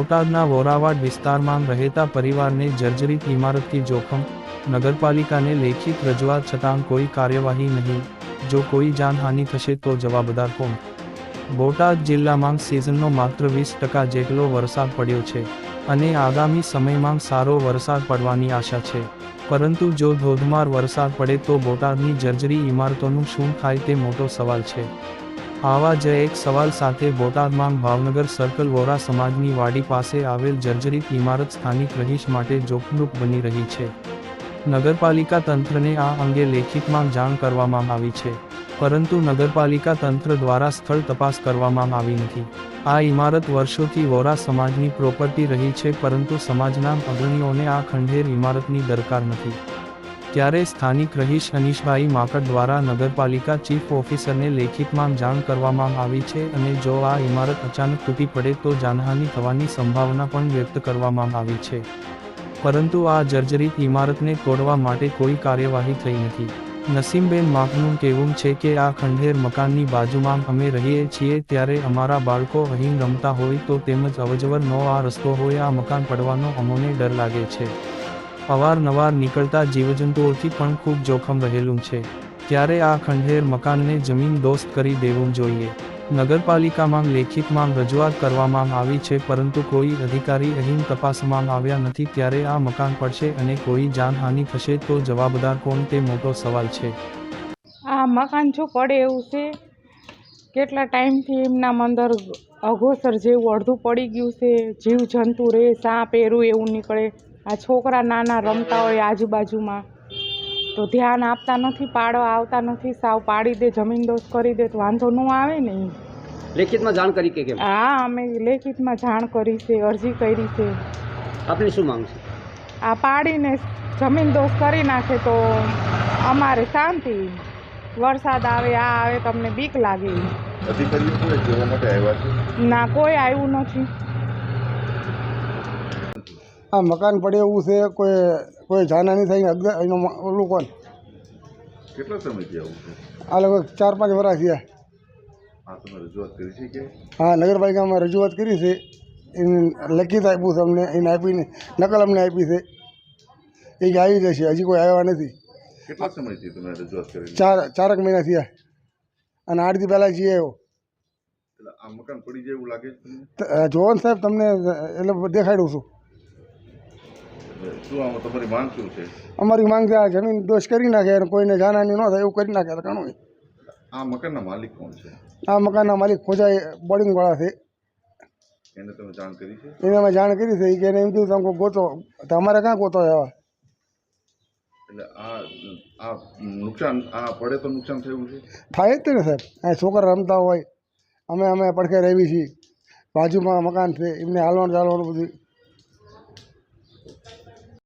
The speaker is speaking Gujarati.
બોટાદના વોરાવાડ વિસ્તારમાં રહેતા પરિવારને જર્જરિત ઇમારતથી જોખમ, નગરપાલિકાને લેખિત રજૂઆત છતાં કોઈ કાર્યવાહી નહીં. જો કોઈ જાનહાનિ થશે તો જવાબદાર કોણ? બોટાદ જિલ્લામાં સિઝનનો માત્ર વીસ ટકા જેટલો વરસાદ પડ્યો છે અને આગામી સમયમાં સારો વરસાદ પડવાની આશા છે. પરંતુ જો ધોધમાર વરસાદ પડે તો બોટાદની જર્જરી ઇમારતોનું શું થાય તે મોટો સવાલ છે. આવા જ એક સવાલ સાથે બોટાદમાં ભાવનગર સર્કલ વોરા સમાજની વાડી પાસે આવેલ જર્જરિત ઇમારત સ્થાનિક રહીશ માટે જોખમરૂપ બની રહી છે. નગરપાલિકા તંત્રને આ અંગે લેખિતમાં જાણ કરવામાં આવી છે, પરંતુ નગરપાલિકા તંત્ર દ્વારા સ્થળ તપાસ કરવામાં આવી નથી. આ ઇમારત વર્ષોથી વોરા સમાજની પ્રોપર્ટી રહી છે, પરંતુ સમાજના અગ્રણીઓને આ ખંડેર ઇમારતની દરકાર નથી. ત્યારે સ્થાનિક રહીશ અનીશભાઈ માકડ દ્વારા નગરપાલિકા ચીફ ઓફિસરને લેખિતમાં જાણ કરવામાં આવી છે અને જો આ ઇમારત અચાનક તૂટી પડે તો જાનહાનિ થવાની સંભાવના પણ વ્યક્ત કરવામાં આવી છે. પરંતુ આ જર્જરિત ઇમારતને તોડવા માટે કોઈ કાર્યવાહી થઈ નથી. નસીમબેન માકનું કહેવું છે કે આ ખંડેર મકાનની બાજુમાં અમે રહીએ છીએ ત્યારે અમારા બાળકો અહીં રમતા હોય તો તેમજ અવજવરનો આ રસ્તો હોય આ મકાન પડવાનો અમોને ડર લાગે છે. અવારનવાર નીકળતા જીવજંતુઓથી પણ ખૂબ જોખમ રહેલું છે. ત્યારે આ ખંડેર મકાનને જમીન દોસ્ત કરી દેવું જોઈએ. નગરપાલિકામાં લેખિતમાં રજૂઆત કરવામાં આવી છે, પરંતુ કોઈ અધિકારી અહીં તપાસમાં આવ્યા નથી. ત્યારે આ મકાન પડશે અને કોઈ જાનહાનિ થશે તો જવાબદાર કોણ? તે મોટો સવાલ છે. આ મકાન જો પડે એવું છે, કેટલા ટાઈમથી એમના અંદર અઘોસર જેવું અડધું પડી ગયું છે જીવ જંતુ રહે સાપ, એરું એવું નીકળે. આ છોકરા નાના રમતા હોય આજુબાજુમાં તો ધ્યાન આપતા નથી પાડવા આવતા નથી સાવ પાડી દે જમીન દોષ કરી દે તો વાંધો ન આવે ને લેખિતમાં જાણ કરી કે કેમ? હા અમે લેખિતમાં જાણ કરી છે અરજી કરી છે. આપની શું માંગ છે? આ પાડીને જમીન દોષ કરી નાખે તો અમારે શાંતિ. વરસાદ આવે આ આવે તમને બીક લાગે. ના કોઈ આવ્યું નથી. આ મકાન પડે એવું છે કોઈ કોઈ જાનહાની થઈને અગદ એનો ઓલું કોણ? કેટલા સમય આ લગભગ ચાર પાંચ વર્ષ થયા. હા નગરપાલિકામાં રજૂઆત કરી છે. એને લખિત આપ્યું છે અમને એને આપીને નકલ અમને આપી છે. એ કે આવી જશે હજી કોઈ આવ્યા નથી. કેટલા સમયથી તમે રજૂઆત કરી ચાર ચારક મહિના થયા. અને આઠ દી પહેલાં જઈએ આવ્યો. મકાન પડી જાય એવું લાગે છે તમને? ત- જોવો ને સાહેબ તમને એટલે દેખાડું છું. શું તમારી માંગ શું છે? અમારી માંગ છે આ જમીન દોષ કરી નાખે અને કોઈને જાનહાની ન થાય એવું કરી નાખે તો ઘણું આ મકાનના માલિક કોણ છે? આ મકાનના માલિક ખોજાઈ બોર્ડિંગવાળા છે. એને તમે જાણ કરી છે? એને અમે જાણ કરી છે કે એને એમ કીધું તમે ગોતો તો અમારે ક્યાં ગોતો એવા? એટલે આ આ નુકસાન આ પડે તો નુકસાન થયું છે? થાય જ ને સાહેબ. આ છોકરા રમતા હોય અમે અમે પડખે રહેવી છીએ. બાજુમાં મકાન છે એમને હાલવાનું ચાલવાનું બધું.